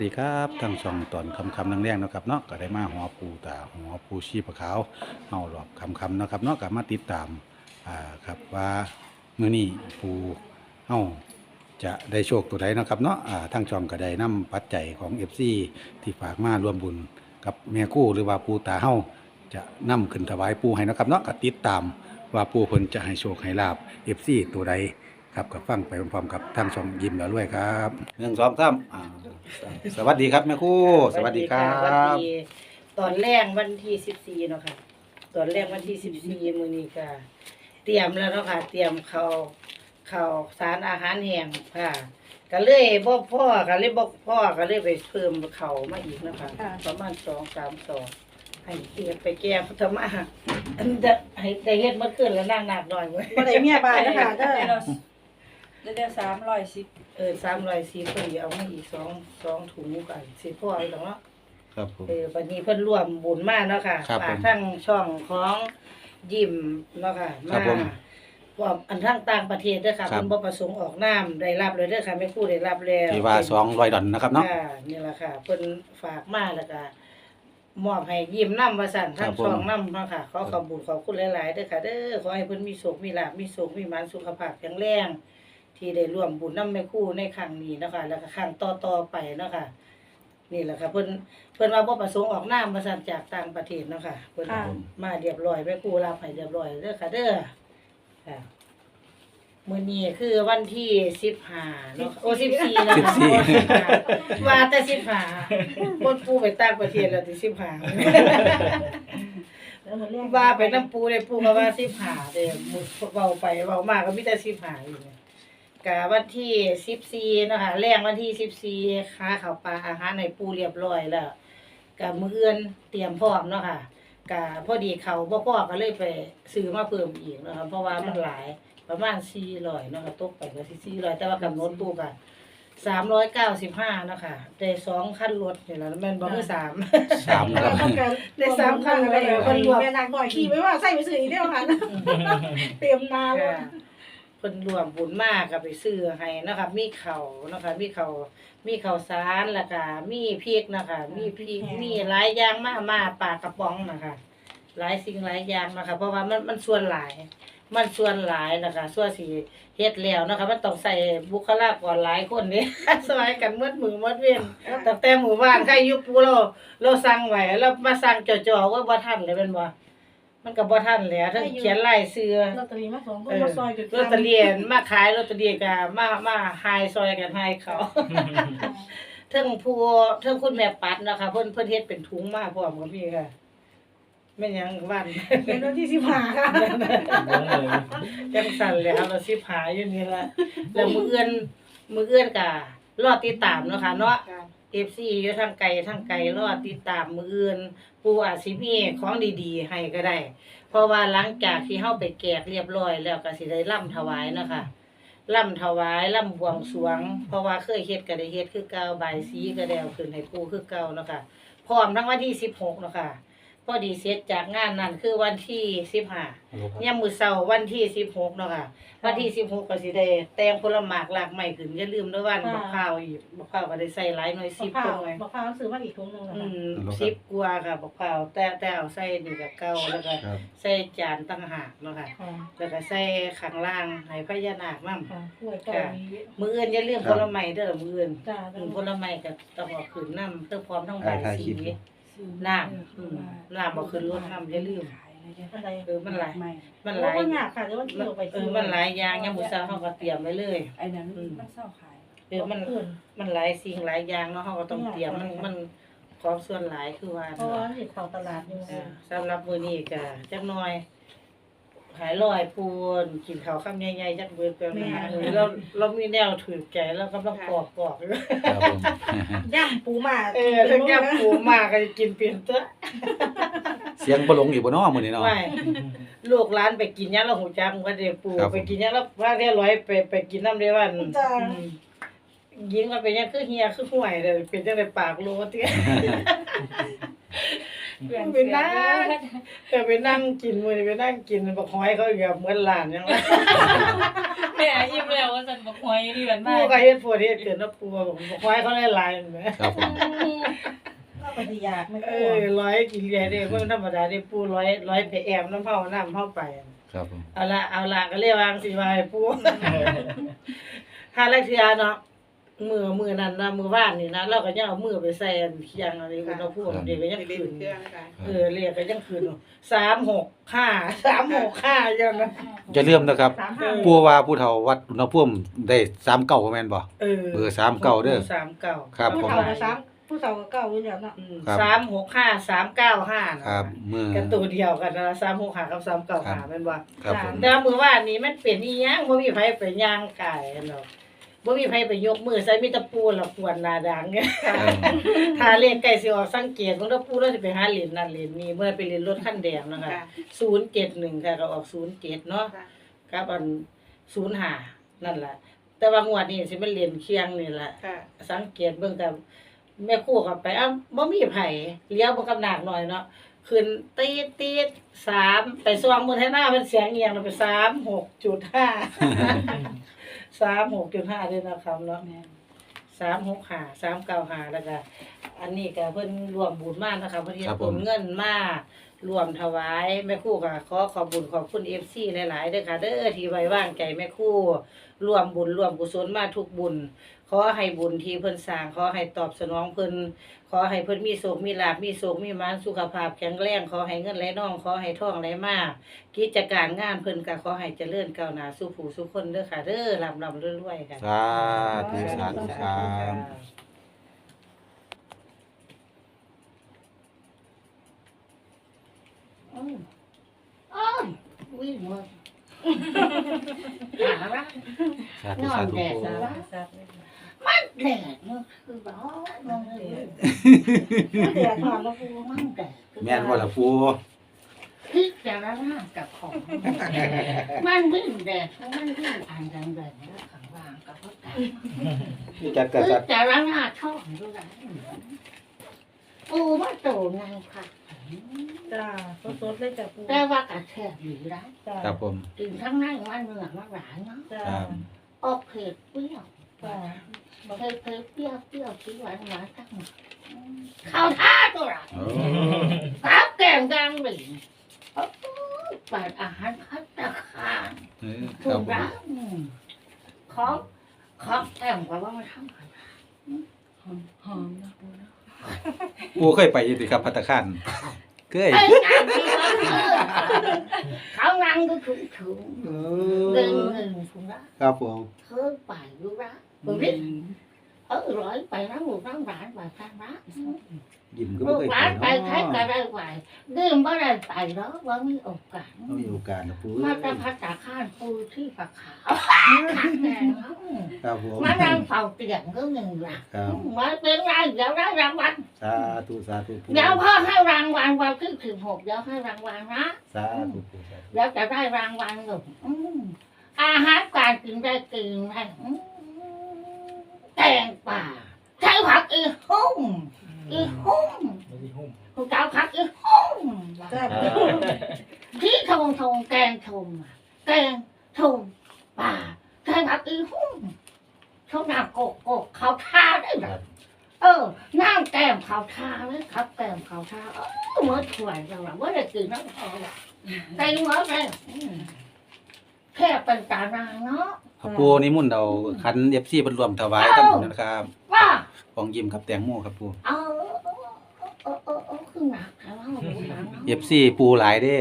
สวัสดีครับทั้งสองตอนคำคำนังแรงนะครับเนาะก็ได้มาหัวปูตาหัวปูชีพขาวเฮาหลอบคำคำนะครับเนาะก็มาติดตามอ่าครับว่ามื้อนี้ปูเฮาจะได้โชคตัวใดนะครับเนาะอ่าทั้งช่องก็ได้นำปัจจัยของ FC ที่ฝากมาร่วมบุญกับแม่กู้หรือว่าปูตาเฮาจะนำขึ้นถวายปูให้นะครับเนาะก็ติดตามว่าปูเพิ่นจะให้โชคให้ลาบ FC ตัวใด ครับกับฟังไปพร้อมๆกับทางช่องยิ้มแล้วด้วยครับหนึ่งสองสามอ่าสวัสดีครับแม่ครู่ สวัสดีครัสวัสบ ดีตอนแรกวันที่สิบสี่เนาะค่ะ ตอนแรกวันที่สิบสี่มื้อนี้ก็เตรียมแล้วเนาะค่ะ เตรียมข้าวข้าวสารอาหารแห้งค่ะ ก็เลยบ่พ่อก็เลยบ่พ่อก็เลยไปเพิ่มข้าวมาอีกเนาะคะค่ะ ประมาณสองสามซองให้เตรียมไปแก้พุทธมาอันเดะให้ได้เฮ็ดเมื่อคืนแล้วนั่งหนักหน่อยเว้ย บ่ได้เมียบายนะคะเด้อ เดี๋ยวเดี๋ยวสามร้อยสิบเออสามร้อยสี่เพิ่นเอามาอีกสองสองถุงกันสิพ่ออีกแล้วเนาะครับผม เออวันนี้เพิ่นร่วมบุญมากเนาะค่ะครับฝากผมทั้งช่องของยิมเนาะค่ะครับผมพวกอันทั้งต่างประเทศเด้อค่ะครับ เพิ่นบ่ประสงค์ออกนามได้รับเลยเด้อค่ะแม่ครูได้รับแล้วที่ว่าสองร้อยดอนนะครับเนาะ ค่ะนี่แหละค่ะเพิ่นฝากมาแล้วก็มอบให้ยิมนำว่าสั่นครัทั้บงผม ช่องนำเนาะค่ะขอขอบคุญขอบคุณหลายๆเด้อค่ะเด้อขอให้เพิ่นมีสุขมีลาภมีสุขมีหมานสุขภาพแข็งแรง ที่ได้ร่วมบุญนำแม่ครูในครั้งนี้เนาะคะ แล้วก็ครั้งต่อๆไปเนาะค่ะนี่แหละค่ะเพิ่นเพิ่นว่าบ่ประสงค์ออกนามมาสั่นจากต่างประเทศเนาะค่ะเพิ่นค่ะ มาเรียบร้อยแม่ครูรับให้เรียบร้อยเด้อค่ะเด้อค่ะมื้อนี้คือวันที่15เนาะโอ้14นะสิบคะสี่ว่าแต่15คนปูไปต่างประเทศแล้วที่15ว่าไปน้ำปูได้ปูก็ว่า15เด้อหมู่เว้าไปเว้ามาก็มีแต่15อยู่เนี่ย กะวันที่สิบสี่เนาะคะแรงวันที่สิบสี่ค้าข้าวปลาอาหารในปูเรียบร้อยแล้วกะมื้ออื่นเตรียมพร้อมเนาะค่ะกะพอดีเขาบ่พอก็เลยไปซื้อมาเพิ่มอีกเนาะคะเพราะว่ามันหลายประมาณ400เนาะค่ะตกไปก็สิ400แต่ว่ากำหนดปูก็395เนาะค่ะได้สองคันรถนี่ล่ะแม่นบ่คือสามสามนะครับได้สามคันเลยคนรวมแม่นางหน่อยขี่ไว้ว่าใส่ไปซื้ออีกเดียวค่ะเตรียมนาเลยค่ะ เพิ่นรวมบุญมากก็ไปซื้อให้เนาะคะมีข้าวเนาะคะ มีข้าวมีข้าวสารแล้วก็มีพริกเนาะคะ มีพริกมีหลายอย่างมากมาปลากระป๋องนะคะ หลายสิ่งหลายอย่างนะคะ เพราะว่ามันมันส่วนหลาย มันส่วนหลายนะคะ ส่วนสิเฮ็ดแล้วนะคะ มันต้องใส่บุคลากรหลายคนนี่สมัยกันหมดมือหมดเวียนตั้งแต่หมู่บ้านใครอยู่ปูเราเราสั่งไว้แล้วมาสั่งจ่อๆว่าบ่ทันเลยเป็นบ่ มันก็บ่ทันแล้วถ้าเขียนลายเสื้อลอตเตอรี่มาสองคเอนอมาซอยจุดลอตเตอรี่มาขายลอตเตอรี่ก็มามาหายซอยกันให้เขาเทิงผู้เทิงคุณแม่ปัดเนาะคะเพิ่นเพิ่นเฮ็ดเป็นถุงมาพร้อมกับพี่ค่ะแม่นหยังวันเป็นวันที่สิบห้าค่ะจังสั่นเลยครับเราสิหาอยู่นี่ละแล้วมื้ออื่นมื้ออื่นก็รอติดตามเนาะค่ะเนาะ FC อยู่ทางไกลทางไกลรอติดตามมื้ออื่นผู้อาจสิมีของดีๆ ให้ก็ได้ เพราะว่าหลังจากที่เฮาไปแกกเรียบร้อยแล้วก็สิได้ร่ำถวายเนาะค่ะร่ำถวายร่ำบวงสรวง เพราะว่าเคยเฮ็ดก็ได้เฮ็ดคือเก่าบายสีก็ได้เอาขึ้นให้ปู่คือเก่าเนาะค่ะพร้อมทั้งวันที่16เนาะค่ะ พอดีเสร็จจากงานนั้นคือวันที่15ยามมื้อเช้าวันที่16เนาะค่ะ วันที่16ก็สิได้แต่งผลหมากหลากไม้ขึ้นอย่าลืมเด้อวันบักพร้าวอีกบักพร้าวก็ได้ใส่หลายหน่วยสิบ10เท่าตรงไว้บอกพาซื้อมาอีกถุงหนึงนะอืคะม10กว่าค่ะบักพร้าวแต่แต่เอาใส่นี่ก็เก่าแล้วก็ครับใส่จานต่างหากเนาะค่ะค่ะแล้วก็ใส่ข้างล่างให้พญานาคนำค่ะกล้วยเกาหลีมื้ออื่นอย่าลืมผลไม้เด้อมื้ออื่นจ้าอืมผลไม้ก็ต้องเอาขึ้นนำเพื่อพร้อมทั้งใบา ยสีน้ำอืมน้ำบ่ขึ้นรถน้ำอย่าลืมอะไรเออมันหลายมันหโอ้ลายมันยากค่ะเดี๋ยวมันมันเกี่ยวไปเออมันหลายอย่างยามมื้อเช้าเฮาก็เตรียมไว้เลย ไอ้นั้นมันเศร้าขายเออมัน มันหลายสิ่งหลายอย่างเนาะเราก็ต้องเตรียมมันมันของส่วนหลายคือว่าเพราะว่าเนาะสิเข้าตลาดอยู่ เออสำหรับมื้อนี้ก็จักหน่อย หายลอยปูนกินข้าวคำใหญ่ๆจักเบิดกันนะเออเราเรามีแนวถือใจแล้วกำลังปอกปอกอยู่ครับผม ย่ำปูมาเออถ้าแก้ปูมากก็จะกินเปลี่ยนตัวเสียงบ่หลงอยู่บ่เนาะมื้อนี้เนาะ ไม่ลูกหลานไปกินยาแล้วหูจักมันก็ได้ปูครับผม ไปกินยาแล้วว่าได้ร้อยไปไปกินน้ำได้วันจ้าอืมยิงมาเป็นยังคือเฮียคือห่วยเลยเป็นจังไดปากโลติเปลี่ยน ไปนั่งเออไปนั่งกินมื้อนี้ไปนั่งกินบักหอยเขาเหยียบเหมือนหลานยังไงแม่อิ่มแล้วว่าสันบอกหอยเดือนมาปูก็เฮ็ดปวดเฮ็ดเกินนะปูบอกบักหอยเขาได้หลายแหมครับผมเราปฏิอยากไม่เอกลัวอร้อยกินใหญ่เด้บ่ธรรมดาเด้ปูร้อยร้อยไปแอมน้ำเฮาน้ำเฮาไป ครับผมเอาละเอาละก็เรียกวางสิว่าให้ปูถ้าละเทื่อเนาะ มือมือนั้นนะมือว่านนี่นะเราก็ยังเอามือไปใส่อันเคียงอะไรอุณหภูมิเด็กก็ยังเรียขึ้นนเครื่องค่ะเออเรียกก็ยังขึ้นสามหกห้าสามหกห้ายังนะจะเริ่าลืมนะครับสามห้าผู้ว่าผู้เฒ่าวัดอุณหภูมิได้3เก้าแม่นบ่เออเบอร์39เด้อสามเก้าครับผู้ผม เฒ่ากับสามผู้เฒ่ากับเก้าอยู่แล้วเนาะอืมครับ สามหกห้าสามเก้าห้าครับ มือกันตัวเดียวกันนะสามหกห้ากับสามเก้าครัห้าบแม่นบ่ครับผมแต่ว่ามือว่านนี้มันเป็นอีหยังบ่มีไผไปย่างไก่เนาะ บ่มีไผไปยกมือใส่มีแตะปูละปวนหน้าดังเนี่ยเออถ้าเล่นไก่สิออกสังเกตเบิ่งแตะปูเราสิไปหาเล่นนั่นเล่นนี่เมื่อไปเล่นรถคันแดงนะคะค่ะ071ค่ะก็ออก07เนาะค่ะ กับอัน05นั่นล่ะ แต่ว่างวดนี้สิมันเล่นเคียงนี่ล่ะ ค่ะ สังเกตเบิ่งกับแม่ครู่กับไปอ้าวบ่มีไผเลี้ยวบ่กับหนักหน่อยเนาะขึ้นตีดตีดสามไปสว่างมือแท้หน้าเป็นเสียงเอียงเราไปสามหกจุดห้า สามหกจุดห้าด้วยนะครับเนาะ แม่สามหกห้าสามเก้าห้าแล้วก็อันนี้ก็เพิ่นรวมบุญมากนะคะเพิ่นเฮ็ดครับผผมลเงินมา รวมถวายแม่คู่ค่ะขอขอบบุญขอบคุณ FC หลายๆเด้อค่ะเด้อที่ไว้ว่างใจแม่คู่รวมบุญรวมกุศลมาทุกบุญ ขอให้บุญที่เพิ่นสร้างขอให้ตอบสนองเพิ่นขอให้เพิ่นมีโศกมีลาภมีโศกมีมานสุขภาพแข็งแรงขอให้เงินไหลน่องขอให้ทองไหลมากกิจการงานเพิ่นก็ขอให้เจริญก้าวหน้าสู่ผู้สู่คนเด้อค่ะเด้อร่ำรวยๆค่ะสาธุสาธุครับ อืมอ้อมวิ่งมาหาละสาธุสาธุนอนแดดปูซะทราบเลยมันแดดเนาะคือบ่นอนเลยเดี๋ยวถอนแล้วปูมันแดดแม่นบ่ล่ะปูพิจารณากับของ มันวิ่งแดดมันวิ่งอ่านดังแดดแล้วข้างล่างกับพ่อตานี่จัดกพิษัตริย์จารณาช่องด้วยปูมาโตไงค่ะ จ้าสดๆเลยจ้ะปูแต่ว่ากระแทกอยู่แล้วจ้าครับผมกินทั้งนั้นว่าเนื้อมาหวานเนาะจ้าครับออกเผ็ดเปรี้ยวจ้าเผ็ดเผ็ดเปรี้ยวเปรี้ยวสีหวานหวานทั้งหมดข้าวท่าตัวละโอ้ครับแกงกลางหลิงเปิดอาหารพัตตาคารเออคถูรับกผมแล้วของของแต่งกว่าว่ามันทำอะไรหอมหอมนะปูนะ ปูเคยไปอยู่ติครับภัตตาคารเคยเอ้ยงานที่เขาเออเขานั่งก็ถึงถึงเอเดินอเงินถูกแล้วครับผมเคยไปดูละดูดิเออร้อยไปน้ำหมูน้ำหวานไปทางละ ยิ้มก็ลูบ่กเคยหลานไปไปใช้ก็เนาะได้ไปดื่มบ่ได้ไปเนาะว่ามีโอกาสเอามีโอกาสนะปูมาแต่พัตตาคารปูที่ปากขาวขัดแดงเนาะครับผมมานั่งเฝ้าเตียงก็หนึ่งละครับมาเป็นไรเดี๋ยวได้รางวัลสาธุสาธุปูเดี๋ยวพ่อให้รางวัลวันที่สิบหกเดี๋ยวให้รางวัลนะ สาธุปูสาธุเดี๋ยวจะได้รางวัลอยู่อืมอาหารการกินได้กินได้อืมแกงป่าใช้ผักอีหุ่ม อีหุ่มคุณเจ้าผักอีหุ่มจ้าที่ทงทงแกงทงอะแกงทงป่าแกงผักอีหุ่มชอบน้ำโกกโกกเขาท่าได้ไหมเออน้ำแกมเขาท่าเลยครับแกมเขาท่าเออเมื่อถวยจังหวะเมื่อได้กินน้ำพอละเต็มหมดเลยอืมแค่เป็นตารางเนาะปูนิมนต์เอาขัน FC เพิ่นรวมถวายกันนะครับ ว่าของยิ้มครับแตงโมครับปูเออเออเออเออเออคือหนักแล้วลู กหลานเนาะ FC ปูหลายเด้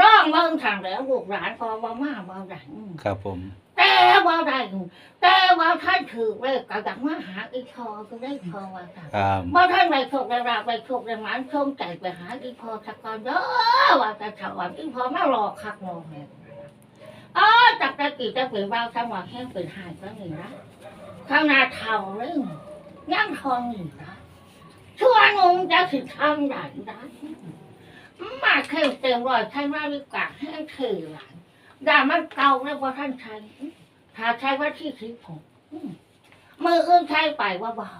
ร้องเมืองทางแล้วลูกหลานพอบ่มาบ่ได้อืมครับผม แต่ว่าได้แต่ว่าท่านถือเลขกระดังมาหาอีพอก็ได้พอว่าค่ะครับเมื่อท่านไปโชคได้ราบไปโชคได้หมานชมใจไปหาอีพอสักก่อนเด้อว่าจะถวันอีพอมารอคักรอแม่อ๋อจากตะกี้จะเป็นว่าวทั้งวันแห้งเป็นหายก็นี่นะข้างหน้าเท่าเลยย่างทองนี่นะชั่วงงจะถึงทำไหนนะ มาเข่งเต็มร้อยใช่ไหมวิกาให้ถือหลานด่ามันเก่าแล้วว่าท่านใช้ถ้าใช้ว่าที่สิบหกอืมมืออื่นใช้ไปว่าเบา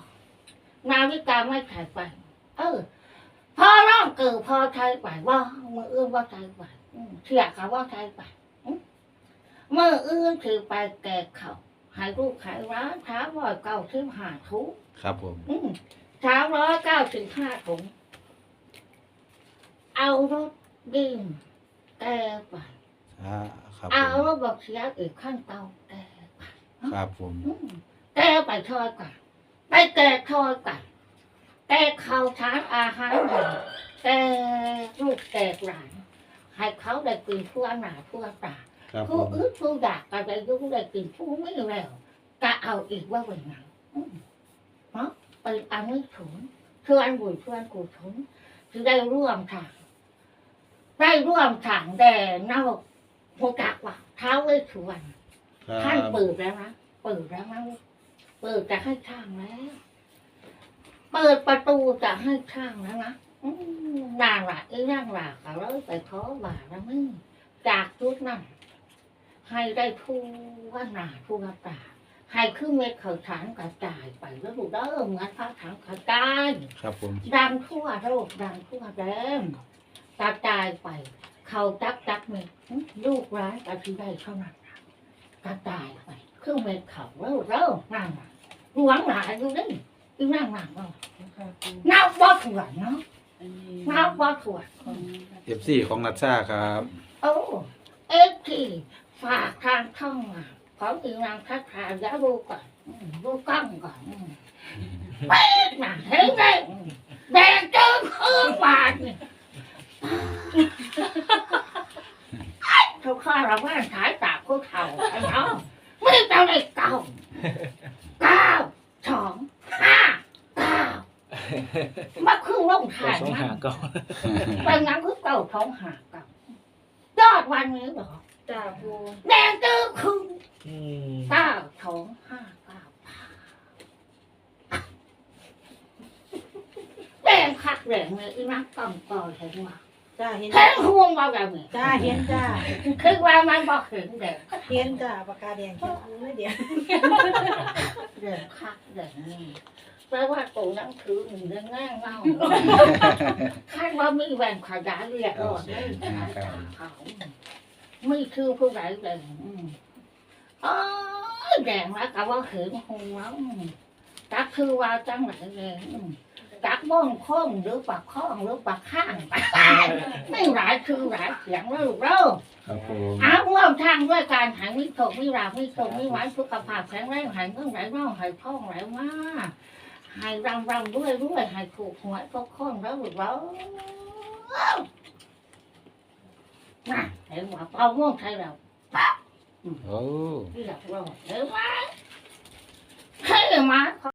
นาวิกาไม่ใช้ไป เออพอร้องเกิดพอไทยไปว่ามืออื่นว่าไทยไปอืมเสียเขาว่าไทยไปอืมมืออื่นถือไปแก่เขาใหายลูกใหายร้านท้าร้อยเก้าสิบห้าทุกครับผมอืมสามร้อยเก้าสิบห้าถุง เอารถดินแกไปอ่าครับผเอามรถบอกเสียอีกขั้นเตาแกไปครับผมอืมแกไปทอดก่อนไปแกทอดก่อนแกเข้าทานอาหารหนึ่งแกลูกแกหลานให้เขาได้กินทั่วหนาทั่วตา ครับผผู้มอื่นผู้อยากก็ได้ยุ่งได้กินผู้ไม่แล้วก็เอาอีกว่าเป็นหนังอืมเนาะเป็นอันนี้ถุนชวนบุญชวนกูถุนจะได้ร่วมทาง ได้ร่วมทางแต่เน่าโมกักว่าเท้าไว้ชวนครับท่านเปิดแล้วนะเปิดแล้วนะเปิดจะให้ช่างแล้ว เปิดประตูจะให้ช่างแล้วนะอืมนางละอีนางละก็เลยไปขอบาแล้วมึงจากจุดนั้นให้ได้ทั่วหน้าทั่วตาให้ขึ้นเม็ดเขาฐานกระจายไปแล้วดูเด้อเหมือนพระถังกระจายครับผมดังทั่วโลกดังทั่วแดน กระจายไป เขาจักจักเม็ดลูกร้านกระที่ได้เท่านั้นน่ะกระจายไปขึ้นเม็ดเขาเร็วเร็วนั่งน่ะหลวงหลายอยู่นี่อีนั่งนั่งเนาะนับบ่ถวดเนาะนับบ่ถวดเอฟซีของนัชชาครับโอ้เอฟทีฝากทางช่องมาของอีนางทักทายยาดูก่อนอืมดูกล้องก่อนอืมเป๊ะน่ะเห็นไหมอืมแดงเจิ้งคือบาทนี่ ทุกข้าเราว่าขายตากผู้เฒ่าไอ้เนาะไม่เจ้าได้เก้าเก้าสองห้าเก้ามาคือลงถ่ายสองนะหาเก่าเป็นงั้นคือเก้าท้องหาเก้ายอดวันนี้เหรอจ้าปูแดงจื้อคืออืมเก้าสองห้าเก้าแดงคักแดงเลยอีนักต้องก่อเห็นว่า จ้าเห็นเห็นห่วงว่าแบบนี้จ้าเห็นจ้าคือว่ามันบอกเห็นแดงเห็นจ้าปากกาแดงแค่ปูไม่เดียวแดงคักแดงนี่แปลว่าตัวหนังถือหนึ่งเรื่องง่ายเงาคาดว่ามีแหวนขยายเรียกรอดเลยขายตาเขาไม่คือผู้ใดแดงอืมอ๋อแดงแล้วก็ว่าเห็นหัวอืมจักคือว่าจังไหนเลยอืม จักม่องคงหรือปากข้องหรือปากข้างไม่หลายคือหลายเสียงแล้วลูกเล่าครับผมอาร่วมทางด้วยการหายมิโตมิรามิโตมิหวานสุขภาพแข็งแรงหายเงื่อนไหลน่องหายท้องไหลมาหายรำรำด้วยด้วยหายถูกหวยก็ค้อนแล้วลูกเล่าน่ะเห็นว่าเป่าม่วงใช่แล้วโอ้ที่อยากรอดเห็นไหมเฮ้ยมา